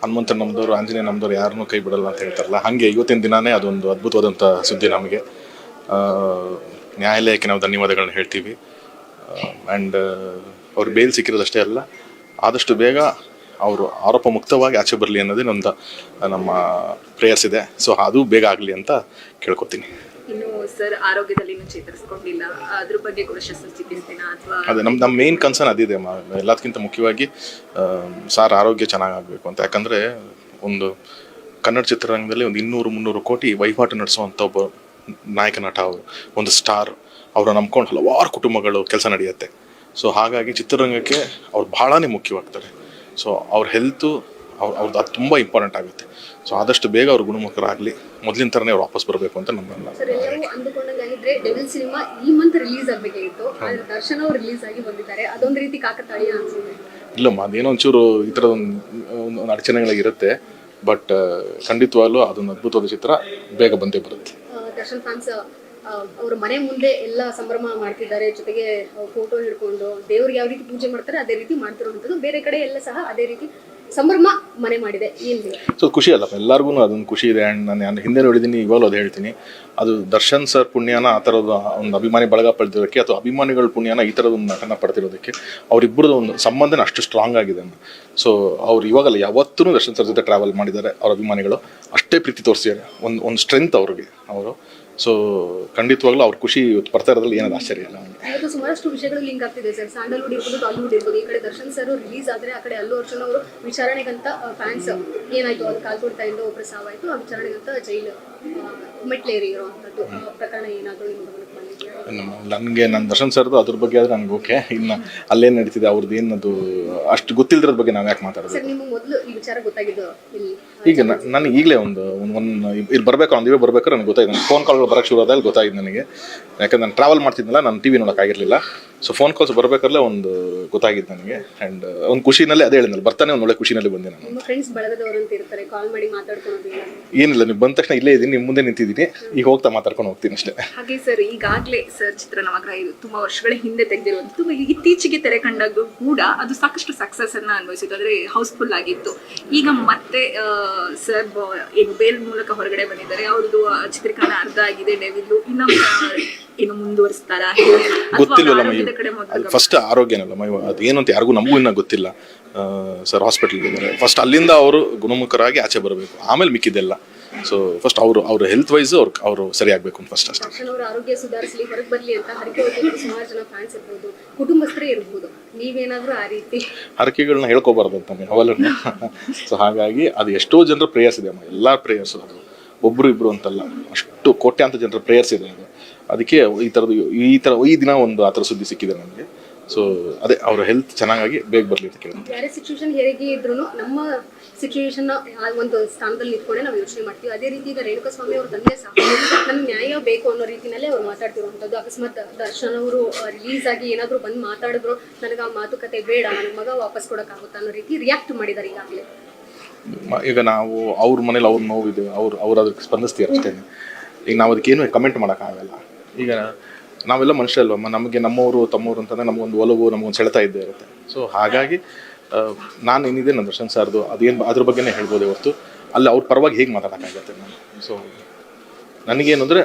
ಹನುಮಂತ ನಮ್ಮದವ್ರು ಆಂಜನೇಯ ನಮ್ಮದವ್ರು ಯಾರನ್ನೂ ಕೈ ಬಿಡಲ್ಲ ಅಂತ ಹೇಳ್ತಾರಲ್ಲ. ಹಾಗೆ ಇವತ್ತಿನ ದಿನಾನೇ ಅದೊಂದು ಅದ್ಭುತವಾದಂಥ ಸುದ್ದಿ ನಮಗೆ. ನ್ಯಾಯಾಲಯಕ್ಕೆ ನಾವು ಧನ್ಯವಾದಗಳನ್ನ ಹೇಳ್ತೀವಿ. ಆ್ಯಂಡ್ ಅವ್ರು ಬೇಲ್ ಸಿಕ್ಕಿರೋದಷ್ಟೇ ಅಲ್ಲ ಆದಷ್ಟು ಬೇಗ ಅವರು ಆರೋಪ ಮುಕ್ತವಾಗಿ ಆಚೆ ಬರಲಿ ಅನ್ನೋದೇ ಒಂದು ನಮ್ಮ ಪ್ರೇಯರ್ಸ್ ಇದೆ. ಸೊ ಅದು ಬೇಗ ಆಗಲಿ ಅಂತ ಕೇಳ್ಕೊತೀನಿ. ಇನ್ನು ಸರ್ ಆರೋಗ್ಯದಲ್ಲಿ ಇನ್ನೂ ಚೇತರಿಸ್ಕೊಂಡಿಲ್ಲ. ಅದ್ರ ಬಗ್ಗೆ ಕೂಡ ಶಸ್ತ್ರಚಿಕಿತ್ಸೆನ ಅಥವಾ ಅದೇ ನಮ್ಮ ನಮ್ಮ ಮೇನ್ ಕನ್ಸರ್ನ್ ಅದಿದೆ ಎಲ್ಲದಕ್ಕಿಂತ ಮುಖ್ಯವಾಗಿ ಸರ್ ಸಾರ್ ಆರೋಗ್ಯ ಚೆನ್ನಾಗಾಗಬೇಕು ಅಂತ. ಯಾಕಂದರೆ ಒಂದು ಕನ್ನಡ ಚಿತ್ರರಂಗದಲ್ಲಿ ಒಂದು ಇನ್ನೂರು ಮುನ್ನೂರು ಕೋಟಿ ವಹಿವಾಟು ನಡೆಸುವಂಥ ಒಬ್ಬ ನಾಯಕ ನಟ ಅವರು ಒಂದು ಸ್ಟಾರ್ ಅವರು ನಂಬ್ಕೊಂಡು ಹಲವಾರು ಕುಟುಂಬಗಳು ಕೆಲಸ ನಡೆಯುತ್ತೆ. ಸೊ ಹಾಗಾಗಿ ಚಿತ್ರರಂಗಕ್ಕೆ ಅವ್ರು ಬಹಳನೇ ಮುಖ್ಯವಾಗ್ತಾರೆ. ಸೊ ಅವ್ರ ಹೆಲ್ತು ಅವ್ರ ಅವ್ರದ್ದು ಅದು ತುಂಬ ಇಂಪಾರ್ಟೆಂಟ್ ಆಗುತ್ತೆ. ಸೊ ಆದಷ್ಟು ಬೇಗ ಅವ್ರ ಗುಣಮುಖರಾಗಲಿ ಮೊದಲಿನ ಥರನೇ ಅವ್ರು ವಾಪಸ್ ಬರಬೇಕು ಅಂತ ನಮ್ಮ ಇಲ್ಲಮ್ಮ ಅದೇನೋ ಒಂಚೂರು ಈ ಥರದ ಒಂದು ಒಂದು ಅಡಚಣೆಗಳಾಗಿರುತ್ತೆ ಬಟ್ ಖಂಡಿತವಾಗ್ಲೂ ಅದೊಂದು ಅದ್ಭುತವಾದ ಚಿತ್ರ ಬೇಗ ಬಂದೇ ಬರುತ್ತೆ. ಅವ್ರ ಮನೆ ಮುಂದೆ ಎಲ್ಲ ಸಂಭ್ರಮ ಮಾಡ್ತಿದ್ದಾರೆ, ಜೊತೆಗೆ ಫೋಟೋ ಹಿಡ್ಕೊಂಡು, ದೇವ್ರಿಗೆ ಯಾವ ರೀತಿ ಪೂಜೆ ಮಾಡ್ತಾರೆ, ಅದೇ ರೀತಿ ಮಾಡ್ತಿರುವಂಥದ್ದು. ಬೇರೆ ಕಡೆ ಎಲ್ಲ ಸಹ ಅದೇ ರೀತಿ ಸಂಭ್ರಮ ಮನೆ ಮಾಡಿದೆ. ಸೊ ಖುಷಿ ಅಲ್ಲಪ್ಪ ಎಲ್ಲರಿಗೂ ಅದೊಂದು ಖುಷಿ ಇದೆ. ಆ್ಯಂಡ್ ನಾನು ನಾನು ಹಿಂದೆ ನೋಡಿದ್ದೀನಿ ಇವಾಗಲೂ ಅದು ಹೇಳ್ತೀನಿ. ಅದು ದರ್ಶನ್ ಸರ್ ಪುಣ್ಯನ ಆ ಥರದ ಒಂದು ಅಭಿಮಾನಿ ಬಳಗ ಪಡೆದಿರೋದಕ್ಕೆ, ಅಥವಾ ಅಭಿಮಾನಿಗಳ ಪುಣ್ಯನ ಈ ಥರದ ಒಂದು ನಟನ ಪಡೆದಿರೋದಕ್ಕೆ ಅವರಿಬ್ಬರದ್ದು ಒಂದು ಸಂಬಂಧನ ಅಷ್ಟು ಸ್ಟ್ರಾಂಗ್ ಆಗಿದೆ ಸೊ ಅವ್ರು ಇವಾಗಲ್ಲ ಯಾವತ್ತೂ ದರ್ಶನ್ ಸರ್ ಜೊತೆ ಟ್ರಾವೆಲ್ ಮಾಡಿದ್ದಾರೆ, ಅವ್ರ ಅಭಿಮಾನಿಗಳು. ಅಷ್ಟೇ ಪ್ರೀತಿ ತೋರಿಸಿದ್ದಾರೆ. ಒಂದು ಒಂದು ಸ್ಟ್ರೆಂತ್ ಅವ್ರಿಗೆ, ಅವರು. ಸೊ ಖಂಡಿತವಾಗ್ಲೂ ಅವ್ರ ಖುಷಿ ಇವತ್ತು ಇರೋದ್ರಲ್ಲಿ ಏನಾದ್ರು ಆಶ್ಚರ್ಯ ಇಲ್ಲ. ಸುಮಾರಷ್ಟು ವಿಷಯಗಳು ಲಿಂಕ್ ಆಗ್ತಿದೆ ಸರ್. ಸ್ಯಾಂಡಲ್ವುಡ್ ಇರ್ಬೋದು ಟಾಲಿವುಡ್ ಇರ್ಬೋದು, ಈ ಕಡೆ ದರ್ಶನ್ ಸರ್ ರಿಲೀಸ್ ಆದ್ರೆ ಆ ಕಡೆ ಅಲ್ಲೂ ಅರ್ಜುನ್ ಅವರು ವಿಚಾರಣೆಗಂತ ಫ್ಯಾನ್ಸ್ ಏನಾಯ್ತು? ಅದು ಇದ್ದು ಒಬ್ರು ಸಾವಾಯ್ತು, ಆ ವಿಚಾರಣೆಗಂತ ಜೈಲು ಮೆಟ್ಲೇರಿ ಇರುವಂತದ್ದು ಪ್ರಕರಣ ಏನಾದರೂ ನನಗೆ ನನ್ನ ದರ್ಶನ್ ಸರ್ದು ಅದ್ರ ಬಗ್ಗೆ ಆದರೆ ನನಗೆ ಓಕೆ ಇನ್ನು ಅಲ್ಲೇನು ನಡೀತಿದೆ ಅವ್ರದ್ದು ಏನದು ಅಷ್ಟು ಗೊತ್ತಿಲ್ಲದ್ರ ಬಗ್ಗೆ ನಾವು ಯಾಕೆ ಮಾತಾಡೋದು? ಈಗ ನನಗೆ ಈಗಲೇ ಒಂದು ಒಂದು ಒಂದು ಇಲ್ಲಿ ಬರಬೇಕು ಒಂದು ಇವೇ ಬರಬೇಕು ನನಗೆ ಗೊತ್ತಾಯ್ತು. ಫೋನ್ ಕಾಲ್ಗಳು ಬರೋಕ್ಕೆ ಶುರು ಆದಾಗ ಗೊತ್ತಾಯ್ತು ನನಗೆ. ಯಾಕಂದ್ರೆ ನಾನು ಟ್ರಾವೆಲ್ ಮಾಡ್ತಿದ್ನಲ್ಲ ನಾನು ಟಿ ವಿ ನೋಡೋಕ್ಕಾಗಿರಲಿಲ್ಲ ಸೊ ಫೋನ್ ಕಾಲ್ಸ್ ಬರಬೇಕಲ್ಲ ಒಂದು ಗೊತ್ತಾಗಿದ್ದು ನನಗೆ. ಆ್ಯಂಡ್ ಒಂದು ಖುಷಿನಲ್ಲೇ ಅದೇ ಹೇಳಿದ್ನಲ್ಲ ಬರ್ತಾನೆ ಒಂದು ಒಳ್ಳೆ ಖುಷಿನಲ್ಲಿ ಬಂದೆ ನಾನು. ಫ್ರೆಂಡ್ಸ್ ಬಳಗದವರು ಅಂತ ಇರ್ತಾರೆ ಕಾಲ್ ಮಾಡಿ ಮಾತಾಡ್ಕೊಳೋದು ಇಲ್ಲ. ಏನಿಲ್ಲ ನೀವು ಬಂದ ತಕ್ಷಣ ಇಲ್ಲೇ ಇದ್ದೀನಿ ನಿಮ್ಮ ಮುಂದೆ ನಿಂತಿದ್ದೀನಿ. ಈಗ ಹೋಗ್ತಾ ಮಾತಾಡ್ಕೊಂಡು ಹೋಗ್ತೀನಿ ಅಷ್ಟೇ. ಹಾಗೆ ಸರ್ ಈಗಾಗಲೇ ಸರ್ ಚಿತ್ರ ನವಗ್ರಹ ಇದು ತುಂಬಾ ವರ್ಷಗಳ ಹಿಂದೆ ತೆಗೆದಿರುವಂತ ತುಂಬಾ ಇತ್ತೀಚೆಗೆ ತೆರೆ ಕಂಡಾಗ ಕೂಡ ಅದು ಸಾಕಷ್ಟು ಸಕ್ಸಸ್ ಅನ್ನ ಅನ್ವಯಿಸಿತ್ತು ಅಂದ್ರೆ ಹೌಸ್ಫುಲ್ ಆಗಿತ್ತು. ಈಗ ಮತ್ತೆ ಸರ್ ಏನು ಬೇಲ್ ಮೂಲಕ ಹೊರಗಡೆ ಬಂದಿದ್ದಾರೆ. ಅವ್ರದ್ದು ಚಿತ್ರೀಕರಣ ಅರ್ಧ ಆಗಿದೆ. ಡೆವಿಲ್ ಇನ್ನ ಏನು ಮುಂದುವರಿಸ್ತಾರ ಗೊತ್ತಿಲ್ವಲ್ಲ ಮೈ ಫಸ್ಟ್ ಆರೋಗ್ಯನಲ್ಲ ಮೈ ಅದು ಏನು ಅಂತ ಯಾರಿಗೂ ನಮಗೂ ಇನ್ನೂ ಗೊತ್ತಿಲ್ಲ. ಸರ್ ಹಾಸ್ಪಿಟಲ್ಗೆ ಇದ್ದಾರೆ. ಫಸ್ಟ್ ಅಲ್ಲಿಂದ ಅವರು ಗುಣಮುಖರಾಗಿ ಆಚೆ ಬರಬೇಕು. ಆಮೇಲೆ ಮಿಕ್ಕಿದ್ದೆಲ್ಲ. ಸೊ ಫಸ್ಟ್ ಅವರು ಅವ್ರ ಹೆಲ್ತ್ ವೈಸ್ ಅವ್ರ ಅವರು ಸರಿ ಆಗಬೇಕು ಅಂತ ಫಸ್ಟ್ ಅಷ್ಟೇ. ಅವರ ಆರೋಗ್ಯ ಸುಧಾರಿಸಲಿ ಹೊರಗೆ ಬರಲಿ ಅಂತ ಹರಕೆ ಸುಮಾರು ಜನ ಫ್ಯಾನ್ಸ್ ಇರ್ಬೋದು. ಕುಟುಂಬಸ್ಥರೇ ಇರ್ಬೋದು. ನೀವೇನಾದರೂ ಆ ರೀತಿ? ಹರಕೆಗಳನ್ನ ಹೇಳ್ಕೋಬಾರ್ದು ಅಂತ ಅವೆಲ್ಲ ಸೊ ಹಾಗಾಗಿ ಅದು ಎಷ್ಟೋ ಜನರ ಪ್ರೇಯರ್ಸ್ ಇದೆ ಅಮ್ಮ. ಎಲ್ಲ ಪ್ರೇಯರ್ಸ್ ಅದು. ಒಬ್ಬರು ಇಬ್ರು ಅಂತಲ್ಲ. ಅಷ್ಟು ಕೋಟ್ಯಾಂತ ಜನರ ಪ್ರೇಯರ್ಸ್ ಇದೆ ಅದು. ಅದಕ್ಕೆ ಈ ಥರದ್ದು ಈ ಥರ ಈ ದಿನ ಒಂದು ಆ ಥರ ಸುದ್ದಿ ಸಿಕ್ಕಿದೆ ನನಗೆ. ಸೊ ಅದೇ ಅವ್ರ ಹೆಲ್ತ್ ಚೆನ್ನಾಗಿ ಬೇಗ ಬರಲಿ ಅಂತ ಕೇಳ್ತೀನಿ. ಬೇರೆ ಸಿಚುವೇಶನ್ ಹೇಗೆ ಇದ್ರು ನಮ್ಮ ಸಿಚುವೇಶನ್ ಒಂದು ಸ್ಥಾನದಲ್ಲಿ ನಿಂತ್ಕೊಂಡೆ ನಾವು ಯೋಚನೆ ಮಾಡ್ತೀವಿ. ಅದೇ ರೀತಿ ಈಗ ರೇಣುಕಾ ಸ್ವಾಮಿ ಅವ್ರ ತಂದೆ ಸಹ ನಮ್ಗೆ ನ್ಯಾಯ ಬೇಕು ಅನ್ನೋ ರೀತಿನಲ್ಲೇ ಅವ್ರು ಮಾತಾಡ್ತಿರುವಂಥದ್ದು. ಅಕಸ್ಮಾತ್ ದರ್ಶನ್ ಅವರು ರಿಲೀಸ್ ಆಗಿ ಏನಾದರೂ ಬಂದು ಮಾತಾಡಿದ್ರು ನನಗೆ ಆ ಮಾತುಕತೆ ಬೇಡ ನನ್ನ ಮಗ ವಾಪಸ್ ಕೊಡೋಕ್ಕಾಗುತ್ತಾ ಅನ್ನೋ ರೀತಿ ರಿಯಾಕ್ಟ್ ಮಾಡಿದ್ದಾರೆ ಈಗಾಗಲೇ. ಈಗ ನಾವು ಅವ್ರ ಮನೇಲಿ ಅವ್ರ ನೋವಿದೆ ಅವ್ರು ಅವ್ರು ಅದಕ್ಕೆ ಸ್ಪಂದಿಸ್ತೀವಿ ಅಷ್ಟೇ ಈಗ ನಾವು ಅದಕ್ಕೇನು ಕಮೆಂಟ್ ಮಾಡೋಕ್ಕಾಗಲ್ಲ ಈಗ ನಾವೆಲ್ಲ ಮನುಷ್ಯರಲ್ವಮ್ಮ ನಮಗೆ ನಮ್ಮವರು, ತಮ್ಮವರು ಅಂತಂದರೆ ನಮಗೊಂದು ಒಲವು ನಮಗೊಂದು ಸೆಳೆತ ಇದ್ದೇ ಇರುತ್ತೆ. ಸೊ ಹಾಗಾಗಿ ನಾನು ಏನಿದೆ ನನ್ನ ದರ್ಶನ್ ಸರ್ದು ಅದೇನು ಅದ್ರ ಬಗ್ಗೆನೇ ಹೇಳ್ಬೋದು ಇವತ್ತು ಅಲ್ಲಿ ಅವ್ರ ಪರವಾಗಿ ಹೇಗೆ ಮಾತಾಡೋಕ್ಕಾಗತ್ತೆ ನಾನು? ಸೊ ನನಗೇನು ಅಂದರೆ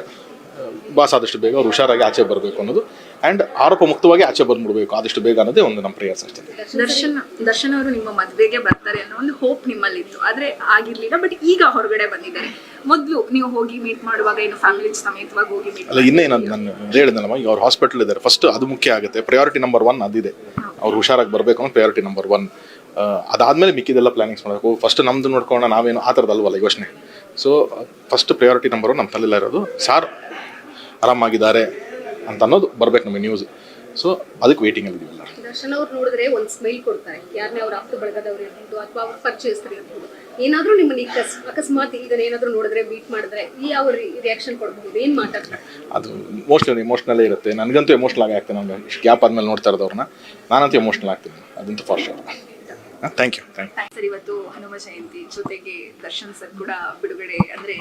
ಬಾಸ್ ಆದಷ್ಟು ಬೇಗ, ಅವ್ರು ಹುಷಾರಾಗಿ ಆಚೆ ಬರಬೇಕು ಅನ್ನೋದು ಆ್ಯಂಡ್ ಆರೋಪ ಮುಕ್ತವಾಗಿ ಆಚೆ ಬಂದ್ಬಿಡ್ಬೇಕು. ಆದಷ್ಟು ಬೇಗ ಅನ್ನೋದೇ ಒಂದು ನಮ್ಮ ಪ್ರಯಾಸ ಅಷ್ಟೇ. ದರ್ಶನ್ ದರ್ಶನ್ ಅವರು ನಿಮ್ಮ ಮದುವೆಗೆ ಬರ್ತಾರೆ ಅನ್ನೋ ಒಂದು ಹೋಪ್ ನಿಮ್ಮಲ್ಲಿತ್ತು. ಆದ್ರೆ ಆಗಿರ್ಲಿಲ್ಲ ಬಟ್ ಈಗ ಹೊರಗಡೆ ಬಂದಿದ್ದಾರೆ. ಮೊದಲು ನೀವು ಹೋಗಿ ಮೀಟ್ ಮಾಡುವಾಗ ಏನು ಫ್ಯಾಮಿಲಿ ಸಮೇತವಾಗಿ ಹೋಗಿ ಮೀಟ್ ಅಲ್ಲ ಇನ್ನೇನು ನಾನು ಹೇಳಿದ್ನಲ್ಲಮ್ಮ ಈಗ ಅವ್ರು ಹಾಸ್ಪಿಟಲ್ ಇದ್ದಾರೆ. ಫಸ್ಟ್ ಅದು ಮುಖ್ಯ ಆಗುತ್ತೆ. ಪ್ರಯಾರಿಟಿ ನಂಬರ್ ಒನ್ ಅದಿದೆ. ಅವ್ರು ಹುಷಾರಾಗಿ ಬರಬೇಕು ಅನ್ನೋ ಪ್ರಯಾರಿಟಿ ನಂಬರ್ ಒನ್ ಅದಾದ್ಮೇಲೆ ಮಿಕ್ಕಿದೆಲ್ಲ ಪ್ಲಾನಿಂಗ್ಸ್ ಮಾಡಬೇಕು ಫಸ್ಟ್ ನಮ್ದು ನೋಡ್ಕೊಂಡು ನಾವೇನು ಆ ಥರದ್ದು ಅಲ್ವಲ್ಲ ಯೋಚನೆ. So first priority number one ನಮ್ಮ ತಲೆಲ್ಲ ಇರೋದು ಸಾರ್ ಆರಾಮಾಗಿದ್ದಾರೆ. ಅಂತ ಅನ್ನೋದು ಬರ್ಬೇಕು ನಮಗೆ ನ್ಯೂಸ್ ಸೊ ಅದಕ್ಕೆ ವೇಟಿಂಗಲ್ಲಿ ಇದೀವಲ್ಲ. ದರ್ಶನ್ ಅವ್ರು ನೋಡಿದ್ರೆ ಒಂದು ಸ್ಮೈಲ್ ಕೊಡ್ತಾರೆ. ಯಾರನ್ನೇ ಅವ್ರ ಆಪ್ತ ಬಳಗದವ್ರು ಇರ್ಬೋದು ಅಥವಾ ಅವ್ರ ಪರಿಚಯಸ್ಥರು ಇರ್ಬೋದು. ಏನಾದ್ರೂ ನಿಮ್ಮನ್ನ ಈಗ ಅಕಸ್- ಅಕಸ್ಮಾತ್ ಇದನ್ನ ಏನಾದರೂ ನೋಡಿದ್ರೆ ಬೀಟ್ ಮಾಡಿದ್ರೆ ಈ ಅವ್ರ ರಿಯಾಕ್ಷನ್ ಕೊಡಬಹುದು ಏನು ಮಾತಾಡ್ತಾರೆ? ಅದು ಮೋಸ್ಟ್ಲಿ ಇಮೋಷ್ನಲ್ಲೇ ಇರುತ್ತೆ. ನನಗಂತೂ ಎಮೋಷ್ನಲ್ ಆಗಿ ಆಗ್ತದೆ ನನಗೆ ಇಷ್ಟು ಗ್ಯಾಪ್ ಆದ್ಮೇಲೆ ನೋಡ್ತಾ ಇರೋದವ್ರನ್ನ ನಾನಂತೂ ಎಮೋಷ್ನಲ್ ಆಗ್ತೀನಿ. ಅದಂತೂ for sure thank you sir ಇವತ್ತು ಹನುಮ ಜಯಂತಿ ಜೊತೆಗೆ ದರ್ಶನ್ ಸರ್ ಕೂಡ ಬಿಡುಗಡೆ ಅಂದ್ರೆ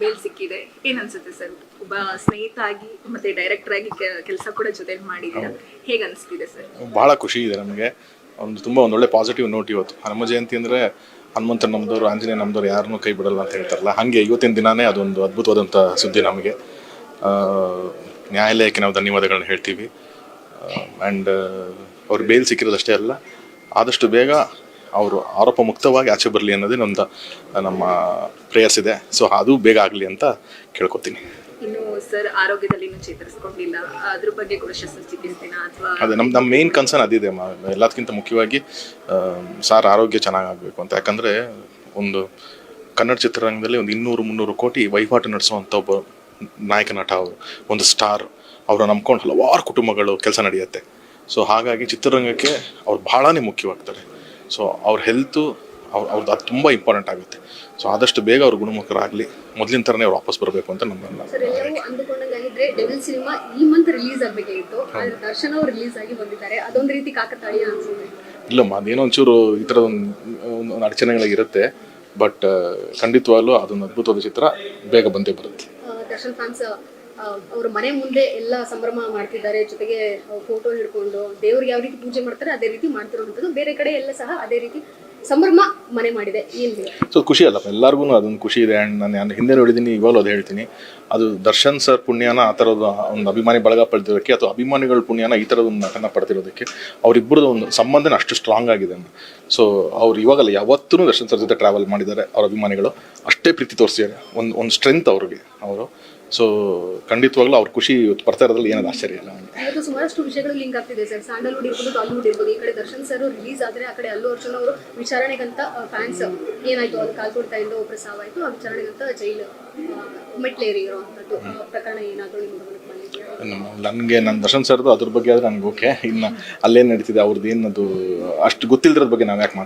ಬೇಲ್ ಸಿಕ್ಕಿದೆ. ಏನ್ ಅನ್ಸುತ್ತೆ ಸರ್? ಒಬ್ಬ ಸ್ನೇಹಿತ ಆಗಿ ಮತ್ತೆ ಡೈರೆಕ್ಟರ್ ಆಗಿ ಕೆಲಸ ಕೂಡ ಜೊತೆಲಿ ಮಾಡಿದ್ದೀರಾ? ಹೇಗ್ ಅನ್ಸ್ತಿದೆ ಸರ್? ಬಹಳ ಖುಷಿ ಇದೆ ನಮಗೆ. ಒಂದು ತುಂಬ ಒಂದು ಒಳ್ಳೆ ಪಾಸಿಟಿವ್ ನೋಟ್ ಇವತ್ತು. ಹನುಮ ಜಯಂತಿ ಅಂದರೆ ಹನುಮಂತ ನಮ್ದವ್ರು ಆಂಜನೇಯ ನಮ್ದವ್ರು ಯಾರನ್ನೂ ಕೈ ಬಿಡಲ್ಲ ಅಂತ ಹೇಳ್ತಾರಲ್ಲ. ಹಾಗೆ ಇವತ್ತಿನ ದಿನಾನೇ ಅದೊಂದು ಅದ್ಭುತವಾದಂಥ ಸುದ್ದಿ ನಮಗೆ. ನ್ಯಾಯಾಲಯಕ್ಕೆ ನಾವು ಧನ್ಯವಾದಗಳನ್ನ ಹೇಳ್ತೀವಿ. ಆ್ಯಂಡ್ ಅವ್ರು ಬೇಲ್ ಸಿಕ್ಕಿರೋದಷ್ಟೇ ಅಲ್ಲ ಆದಷ್ಟು ಬೇಗ ಅವರು ಆರೋಪ ಮುಕ್ತವಾಗಿ ಆಚೆ ಬರಲಿ ಅನ್ನೋದೇ ನಮ್ದು ನಮ್ಮ ಪ್ರೇಯರ್ಸ್ ಇದೆ. ಸೊ ಅದು ಬೇಗ ಆಗಲಿ ಅಂತ ಕೇಳ್ಕೊತೀನಿ. ಇನ್ನು ಸರ್ ಆರೋಗ್ಯದಲ್ಲಿ ಇನ್ನೂ ಚೇತರಿಸ್ಕೊಂಡಿಲ್ಲ. ಅದ್ರ ಬಗ್ಗೆ ಕೂಡ ಶಸ್ತ್ರಚಿಕಿತ್ಸೆನ ಅಥವಾ ಅದೇ ನಮ್ಮ ನಮ್ಮ ಮೇನ್ ಕನ್ಸರ್ನ್ ಅದಿದೆ ಎಲ್ಲದಕ್ಕಿಂತ ಮುಖ್ಯವಾಗಿ ಸರ್ ಸಾರ್ ಆರೋಗ್ಯ ಚೆನ್ನಾಗಾಗಬೇಕು ಅಂತ. ಯಾಕಂದರೆ ಒಂದು ಕನ್ನಡ ಚಿತ್ರರಂಗದಲ್ಲಿ ಒಂದು ಇನ್ನೂರು ಮುನ್ನೂರು ಕೋಟಿ ವಹಿವಾಟು ನಡೆಸುವಂಥ ಒಬ್ಬ ನಾಯಕ ನಟ ಅವರು ಒಂದು ಸ್ಟಾರ್ ಅವರು ನಂಬ್ಕೊಂಡು ಹಲವಾರು ಕುಟುಂಬಗಳು ಕೆಲಸ ನಡೆಯುತ್ತೆ. ಸೊ ಹಾಗಾಗಿ ಚಿತ್ರರಂಗಕ್ಕೆ ಅವ್ರು ಭಾಳನೇ ಮುಖ್ಯವಾಗ್ತಾರೆ. ಸೊ ಅವ್ರ ಹೆಲ್ತು ಅವ್ರ ಅವ್ರದ್ದು ಅದು ತುಂಬ ಇಂಪಾರ್ಟೆಂಟ್ ಆಗುತ್ತೆ. ಸೊ ಆದಷ್ಟು ಬೇಗ ಅವ್ರ ಗುಣಮುಖರಾಗಲಿ. ಮೊದಲಿನ ಥರನೇ ಅವ್ರು ವಾಪಸ್ ಬರಬೇಕು ಅಂತ ನಮ್ಮ ಡೆವಿಲ್ ಸಿನಿಮಾ ಈ ಮಂತ್ ರಿಲೀಸ್ ಆಗ್ಬೇಕಾಗಿತ್ತು ಆದ್ರೆ ದರ್ಶನ್ ಅವ್ರು ರಿಲೀಸ್ ಆಗಿ ಬಂದಿದ್ದಾರೆ. ಅದೊಂದು ರೀತಿ ಕಾಕತಾಳೀಯ ಅನ್ಸುತ್ತೆ. ಇಲ್ಲಮ್ಮ ಅದೇನೋ ಒಂಚೂರು ಈ ಥರದ ಒಂದು ಒಂದು ಅಡಚಣೆಗಳಿರುತ್ತೆ ಬಟ್ ಖಂಡಿತವಾಗ್ಲೂ ಅದೊಂದು ಅದ್ಭುತವಾದ ಚಿತ್ರ ಬೇಗ ಬಂದೇ ಬರುತ್ತೆ. ದರ್ಶನ್ ಫ್ಯಾನ್ಸ್ ಅವ್ರ ಮನೆ ಮುಂದೆ ಎಲ್ಲ ಸಂಭ್ರಮ ಮಾಡ್ತಿದ್ದಾರೆ, ಜೊತೆಗೆ ಫೋಟೋ ಹಿಡ್ಕೊಂಡು, ದೇವ್ರಿಗೆ ಯಾವ ರೀತಿ ಪೂಜೆ ಮಾಡ್ತಾರೆ ಅದೇ ರೀತಿ ಮಾಡ್ತಿರುವಂಥದ್ದು. ಬೇರೆ ಕಡೆ ಎಲ್ಲ ಸಹ ಅದೇ ರೀತಿ ಸಂಭ್ರಮ ಮನೆ ಮಾಡಿದೆ. ಸೊ ಖುಷಿ ಅಲ್ಲಪ್ಪ ಎಲ್ಲರಿಗೂ ಅದೊಂದು ಖುಷಿ ಇದೆ. ಆ್ಯಂಡ್ ನಾನು ನಾನು ಹಿಂದೆ ನೋಡಿದ್ದೀನಿ ಇವಾಗಲೂ ಅದು ಹೇಳ್ತೀನಿ. ಅದು ದರ್ಶನ್ ಸರ್ ಪುಣ್ಯನ ಆ ಥರದ ಒಂದು ಅಭಿಮಾನಿ ಬಳಗ ಪಡೆದಿರೋದಕ್ಕೆ, ಅಥವಾ ಅಭಿಮಾನಿಗಳ ಪುಣ್ಯನ ಈ ಥರದ ಒಂದು ನಟನ ಪಡೆದಿರೋದಕ್ಕೆ, ಅವರಿಬ್ಬರದ್ದು ಒಂದು ಸಂಬಂಧನ ಅಷ್ಟು ಸ್ಟ್ರಾಂಗ್ ಆಗಿದೆ ಸೊ ಅವ್ರು ಇವಾಗಲ್ಲ ಯಾವತ್ತೂ ದರ್ಶನ್ ಸರ್ ಜೊತೆ ಟ್ರಾವೆಲ್ ಮಾಡಿದ್ದಾರೆ, ಅವ್ರ ಅಭಿಮಾನಿಗಳು. ಅಷ್ಟೇ ಪ್ರೀತಿ ತೋರಿಸಿದ್ದಾರೆ. ಒಂದು ಒಂದು ಸ್ಟ್ರೆಂತ್ ಅವ್ರಿಗೆ, ಅವರು. ಸೊ ಖಂಡಿತವಾಗ್ಲೂ ಅವ್ರ ಖುಷಿ ಬರ್ತಾ ಇರೋದ್ರಲ್ಲಿ ಏನಾದ್ರು ಆಶ್ಚರ್ಯ ಇಲ್ಲ ಇವತ್ತು ಸುಮಾರಷ್ಟು ವಿಷಯಗಳು ಲಿಂಕ್ ಆಗ್ತಿದೆ ಸರ್. ಸ್ಯಾಂಡಲ್ವುಡ್ ಇರ್ಬೋದು ಟಾಲಿವುಡ್ ಇರ್ಬೋದು ಈ ಕಡೆ ದರ್ಶನ್ ಸರ್ ರಿಲೀಸ್ ಆದ್ರೆ ಆ ಕಡೆ ಅಲ್ಲು ಅರ್ಜುನ್ ಅವರು ವಿಚಾರಣೆಗಂತ ಫ್ಯಾನ್ಸ್ ಏನಾಯ್ತು? ಅದು ಕಾಲ್ಕೊಡ್ತಾ ಇಂದ ಒಬ್ಬರು ಸಾವಾಯ್ತು ಆ ವಿಚಾರಣೆಗಂತ ಜೈಲು ಮೆಟ್ಲೇರಿ ಇರುವಂಥದ್ದು ಪ್ರಕರಣ ಏನಾದರೂ ನಿಮ್ಮ ಗಮನಕ್ಕೆ ಬಂದಿದೆಯಾ? ನನಗೆ ನನ್ನ ದರ್ಶನ್ ಸರ್ದು ಅದ್ರ ಬಗ್ಗೆ ಆದರೆ ನನಗೆ ಓಕೆ ಇನ್ನು ಅಲ್ಲೇನು ನಡೀತಿದೆ ಅವ್ರದ್ದು ಏನದು ಅಷ್ಟು ಗೊತ್ತಿಲ್ಲದ್ರ ಬಗ್ಗೆ ನಾವು ಯಾಕೆ ಮಾತಾಡ್ತೀವಿ